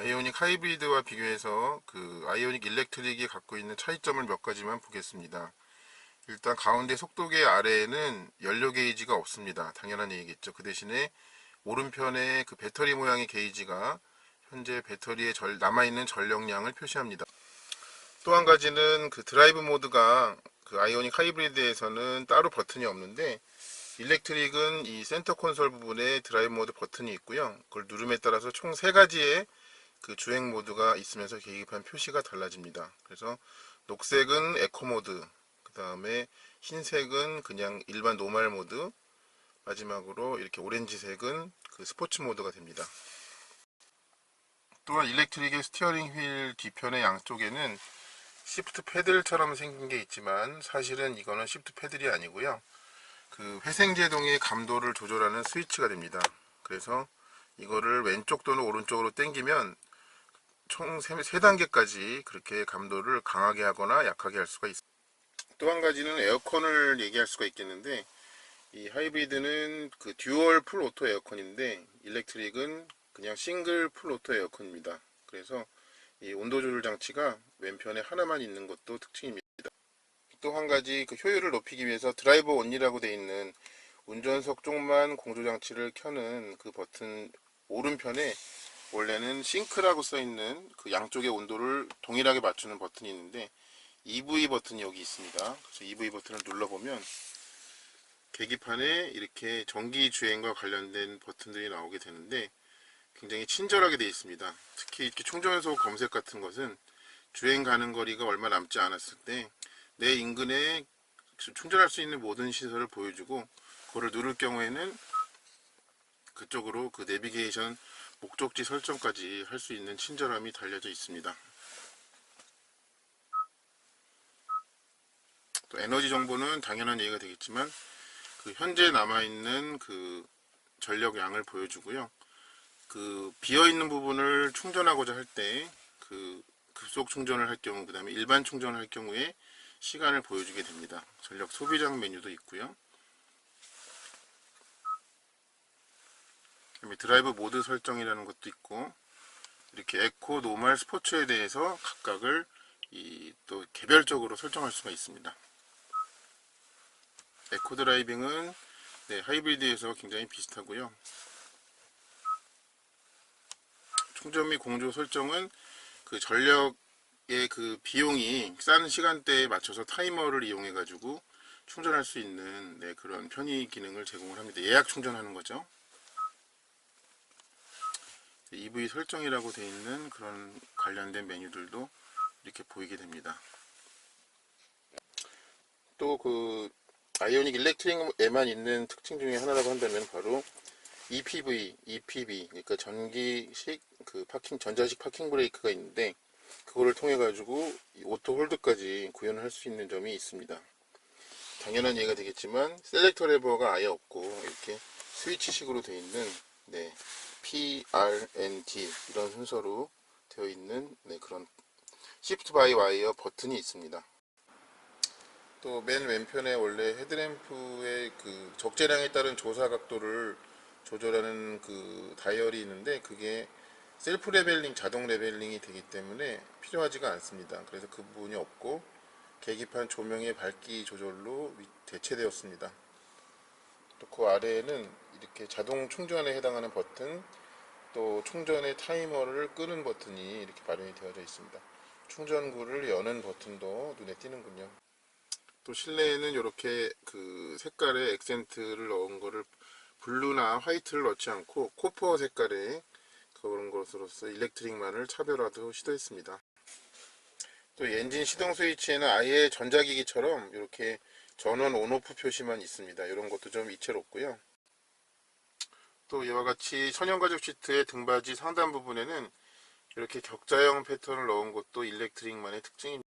아이오닉 하이브리드와 비교해서 그 아이오닉 일렉트릭이 갖고 있는 차이점을 몇 가지만 보겠습니다. 일단 가운데 속도계 아래에는 연료 게이지가 없습니다. 당연한 얘기겠죠. 그 대신에 오른편에 그 배터리 모양의 게이지가 현재 배터리에 절- 남아있는 전력량을 표시합니다. 또 한 가지는 그 드라이브 모드가 그 아이오닉 하이브리드에서는 따로 버튼이 없는데 일렉트릭은 이 센터 콘솔 부분에 드라이브 모드 버튼이 있고요. 그걸 누름에 따라서 총세 가지의 그 주행 모드가 있으면서 계기판 표시가 달라집니다. 그래서 녹색은 에코 모드, 그 다음에 흰색은 그냥 일반 노멀 모드, 마지막으로 이렇게 오렌지색은 그 스포츠 모드가 됩니다. 또한 일렉트릭의 스티어링 휠 뒤편의 양쪽에는 시프트 패들처럼 생긴 게 있지만 사실은 이거는 시프트 패들이 아니고요. 그 회생제동의 감도를 조절하는 스위치가 됩니다. 그래서 이거를 왼쪽 또는 오른쪽으로 당기면 총 3단계까지 그렇게 감도를 강하게 하거나 약하게 할 수가 있습니다. 또 한 가지는 에어컨을 얘기할 수가 있겠는데 이 하이브리드는 그 듀얼 풀 오토 에어컨인데 일렉트릭은 그냥 싱글 풀 오토 에어컨입니다. 그래서 이 온도 조절 장치가 왼편에 하나만 있는 것도 특징입니다. 또 한 가지 그 효율을 높이기 위해서 드라이버 온이라고 되어 있는 운전석 쪽만 공조 장치를 켜는 그 버튼 오른편에 원래는 싱크라고 써 있는 그 양쪽의 온도를 동일하게 맞추는 버튼이 있는데 EV 버튼이 여기 있습니다. 그래서 EV 버튼을 눌러보면 계기판에 이렇게 전기 주행과 관련된 버튼들이 나오게 되는데 굉장히 친절하게 되어 있습니다. 특히 이렇게 충전소 검색 같은 것은 주행 가는 거리가 얼마 남지 않았을 때 내 인근에 충전할 수 있는 모든 시설을 보여주고 그거를 누를 경우에는 그쪽으로 그 내비게이션 목적지 설정까지 할 수 있는 친절함이 달려져 있습니다. 또 에너지 정보는 당연한 얘기가 되겠지만 그 현재 남아 있는 그 전력량을 보여주고요. 그 비어 있는 부분을 충전하고자 할 때 그 급속 충전을 할 경우 그 다음에 일반 충전을 할 경우에 시간을 보여주게 됩니다. 전력 소비장 메뉴도 있고요. 그다음에 드라이브 모드 설정이라는 것도 있고 이렇게 에코, 노멀, 스포츠에 대해서 각각을 이또 개별적으로 설정할 수가 있습니다. 에코 드라이빙은 네, 하이브리드에서 굉장히 비슷하고요. 충전 및 공조 설정은 그 전력의 그 비용이 싼 시간대에 맞춰서 타이머를 이용해 가지고 충전할 수 있는 네, 그런 편의 기능을 제공을 합니다. 예약 충전하는 거죠. EV 설정이라고 되어 있는 그런 관련된 메뉴들도 이렇게 보이게 됩니다. 또 그 아이오닉 일렉트릭에만 있는 특징 중에 하나라고 한다면 바로 EPV, EPB, 그러니까 전기식 그 파킹 전자식 파킹 브레이크가 있는데 그거를 통해 가지고 오토 홀드까지 구현을 할 수 있는 점이 있습니다. 당연한 얘기가 되겠지만 셀렉터 레버가 아예 없고 이렇게 스위치식으로 되어 있는 네, P, R, N, D 이런 순서로 되어 있는 네, 그런 시프트 바이 와이어 버튼이 있습니다. 또 맨 왼편에 원래 헤드램프의 그 적재량에 따른 조사 각도를 조절하는 그 다이얼이 있는데 그게 셀프 레벨링, 자동 레벨링이 되기 때문에 필요하지가 않습니다. 그래서 그 부분이 없고 계기판 조명의 밝기 조절로 위- 대체되었습니다. 또 그 아래에는 이렇게 자동 충전에 해당하는 버튼, 또 충전의 타이머를 끄는 버튼이 이렇게 마련이 되어져 있습니다. 충전구를 여는 버튼도 눈에 띄는군요. 또 실내에는 이렇게 그 색깔의 액센트를 넣은 거를 블루나 화이트를 넣지 않고 코퍼 색깔의 그런 것으로서 일렉트릭만을 차별화도 시도했습니다. 또 엔진 시동 스위치에는 아예 전자기기처럼 이렇게 전원 온오프 표시만 있습니다. 이런 것도 좀 이채롭고요. 또 이와 같이 천연가죽 시트의 등받이 상단 부분에는 이렇게 격자형 패턴을 넣은 것도 일렉트릭만의 특징입니다.